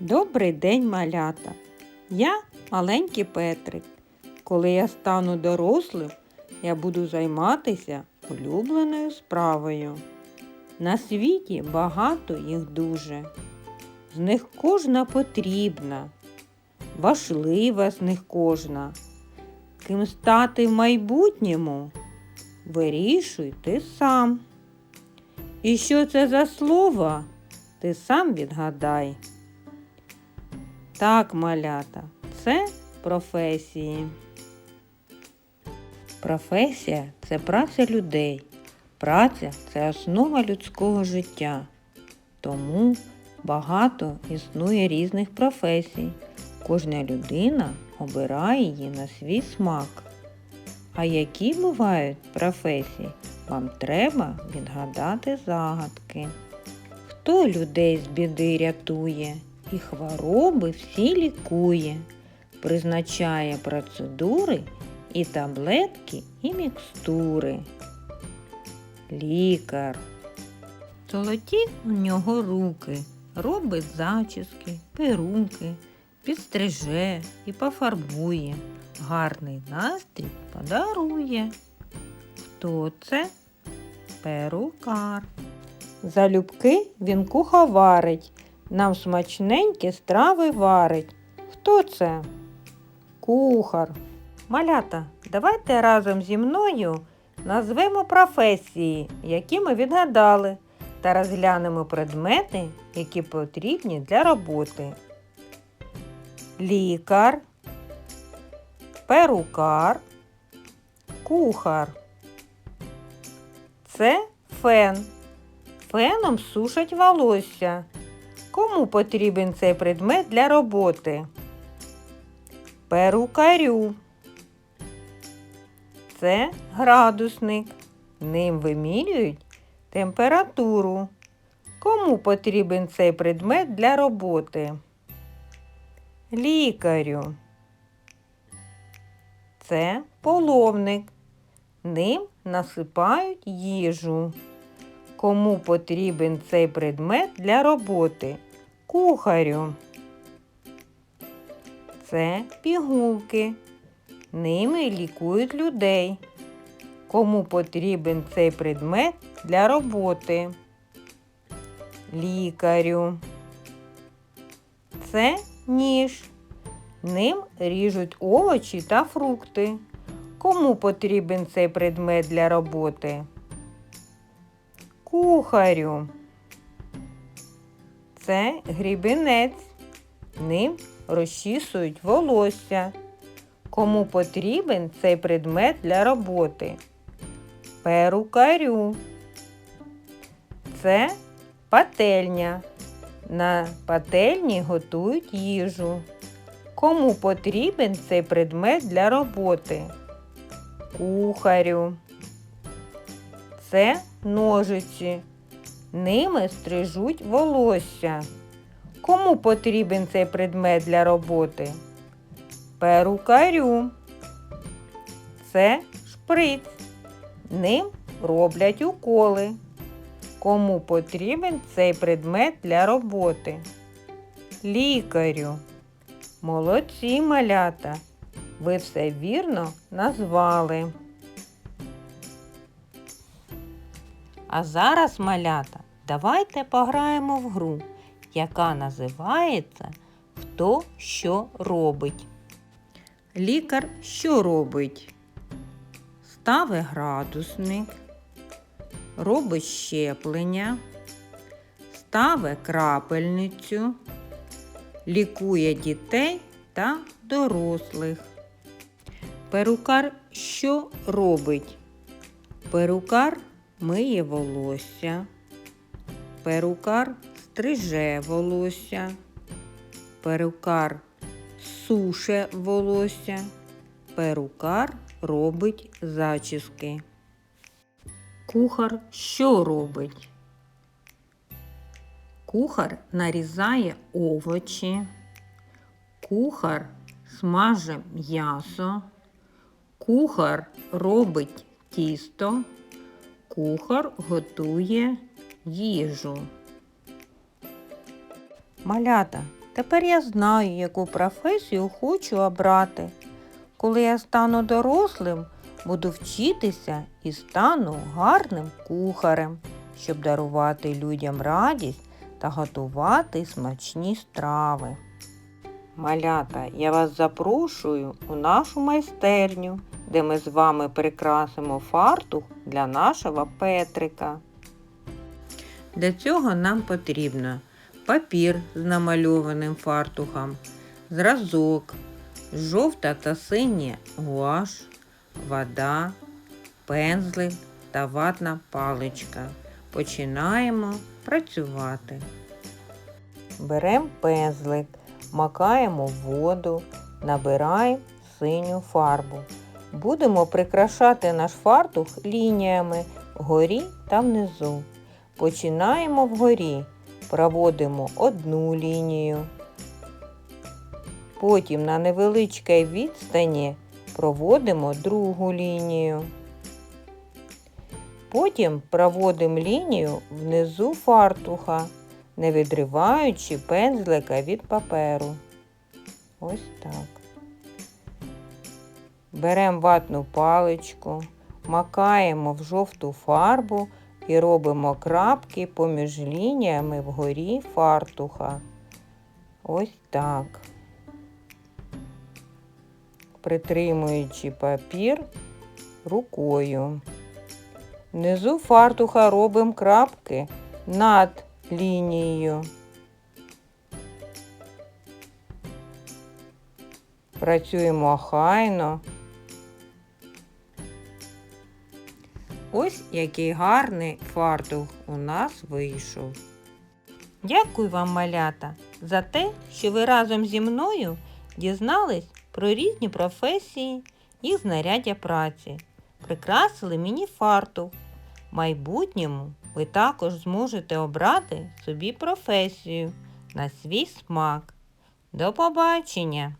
Добрий день, малята. Я маленький Петрик. Коли я стану дорослим, я буду займатися улюбленою справою. На світі багато їх дуже. З них кожна потрібна, важлива з них кожна. Ким стати в майбутньому, вирішуй ти сам. І що це за слово, ти сам відгадай. Так, малята, це професії. Професія це праця людей. Праця це основа людського життя. Тому багато існує різних професій. Кожна людина обирає її на свій смак. А які бувають професії, вам треба відгадати загадки. Хто людей з біди рятує і хвороби всі лікує, призначає процедури і таблетки, і мікстури. Лікар. Золоті у нього руки, робить зачіски, перунки, підстриже і пофарбує, гарний настрій подарує. Хто це? Перукар. Залюбки він куховарить, нам смачненькі страви варить. Хто це? Кухар. Малята, давайте разом зі мною назвемо професії, які ми відгадали, та розглянемо предмети, які потрібні для роботи. Лікар, перукар, кухар. Це фен. Феном сушать волосся. Кому потрібен цей предмет для роботи? Перукарю. Це градусник. Ним вимірюють температуру. Кому потрібен цей предмет для роботи? Лікарю. Це половник. Ним насипають їжу. Кому потрібен цей предмет для роботи? Кухарю. Це пігулки. Ними лікують людей. Кому потрібен цей предмет для роботи? Лікарю. Це ніж. Ним ріжуть овочі та фрукти. Кому потрібен цей предмет для роботи? Кухарю. Це грібінець. Ним розчісують волосся. Кому потрібен цей предмет для роботи? Перукарю. Це пательня. На пательні готують їжу. Кому потрібен цей предмет для роботи? Кухарю. Це ножиці. Ними стрижуть волосся. Кому потрібен цей предмет для роботи? Перукарю. Це шприц. Ним роблять уколи. Кому потрібен цей предмет для роботи? Лікарю. Молодці малята. Ви все вірно назвали. А зараз, малята, давайте пограємо в гру, яка називається Хто що робить. Лікар що робить? Ставить градусник, робить щеплення, ставить крапельницю, лікує дітей та дорослих. Перукар що робить? Перукар миє волосся, перукар стриже волосся, перукар суше волосся, перукар робить зачіски. Кухар що робить? Кухар нарізає овочі, кухар смаже м'ясо, кухар робить тісто, кухар готує їжу. Малята, Тепер я знаю, яку професію хочу обрати. Коли я стану дорослим, буду вчитися і стану гарним кухарем, щоб дарувати людям радість та готувати смачні страви. Малята, я вас запрошую у нашу майстерню, де ми з вами прикрасимо фартух для нашого Петрика. Для цього нам потрібно папір з намальованим фартухом, зразок, жовта та синя гуаш, вода, пензлик та ватна паличка. Починаємо працювати. Беремо пензлик, макаємо воду, набираємо синю фарбу. Будемо прикрашати наш фартух лініями вгорі та внизу. Починаємо вгорі, проводимо одну лінію. Потім на невеличкій відстані проводимо другу лінію. Потім проводимо лінію внизу фартуха, не відриваючи пензлика від паперу. Ось так. Беремо ватну паличку, макаємо в жовту фарбу і робимо крапки поміж лініями вгорі фартуха. Ось так. Притримуючи папір рукою. Внизу фартуха робимо крапки над лінією. Працюємо охайно. Ось який гарний фартух у нас вийшов. Дякую вам, малята, за те, що ви разом зі мною дізнались про різні професії і знаряддя праці. Прикрасили мені фартух. В майбутньому ви також зможете обрати собі професію на свій смак. До побачення!